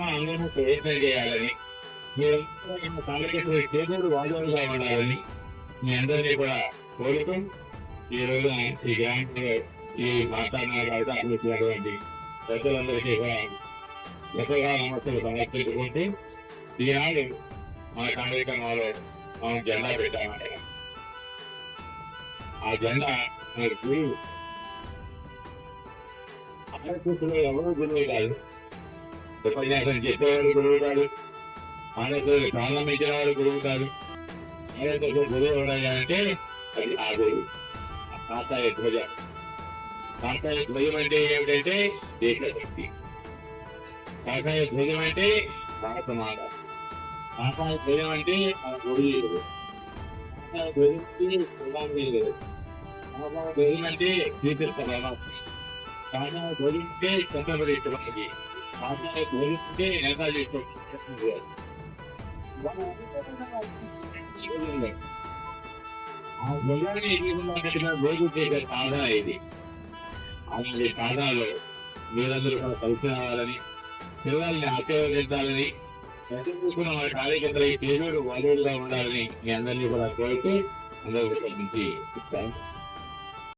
అందరూ ప్రయత్నం చేయాలని? మీరు కార్యకర్తలు చేతులు వాదనగా ఉండాలని మీ అందరినీ కూడా కోరుతూ ఈ రోజు ఈ గ్రాంట్ ఈ మాట్లాడిన అవకాశం ఇచ్చినటువంటి ప్రజలందరికీ కూడా ఎంతగా నమస్కారం సమర్పించుకుంటూ ఈనాడు మా కార్యక్రమాలు మనం జెండా పెట్టామంటే. ఆ జెండా మన గురువు. ఆలోచించిన ఎవరు గురువు కాదు. ఉపన్యాసం చెప్పేవాడు గురువు కాదు మనకు ప్రారంభించిన వాడు గురువు కాదు గురువు ఎవడంటే అది ఆ గురువు కాతాయ ధ్వజ కాకాయ ధ్వజం అంటే ఏమిటంటే దేశభక్తి కాకాయ ధ్వజం అంటే భారతమాత కాకాయ ధ్వజం అంటే మన గురువు కాకాయ ధ్వజం అంటే కాకాయ ధ్వజం అంటే శ్రీకృష్ణ కాకాయ ధ్వజం అంటే చంద్రపతి శివాజీ కాకాయ కట్టిన చేసే ఇది అలాంటి సాధనలో మీరందరూ కూడా కలిసి రావాలని పిల్లల్ని ఆశీర్వదించాలని చూసుకున్న మన కార్యకర్తలు ఈ పేదోడు వాదోడుగా ఉండాలని మీ అందరినీ కూడా కోరుతూ అందరూ నుంచి ఇస్తాను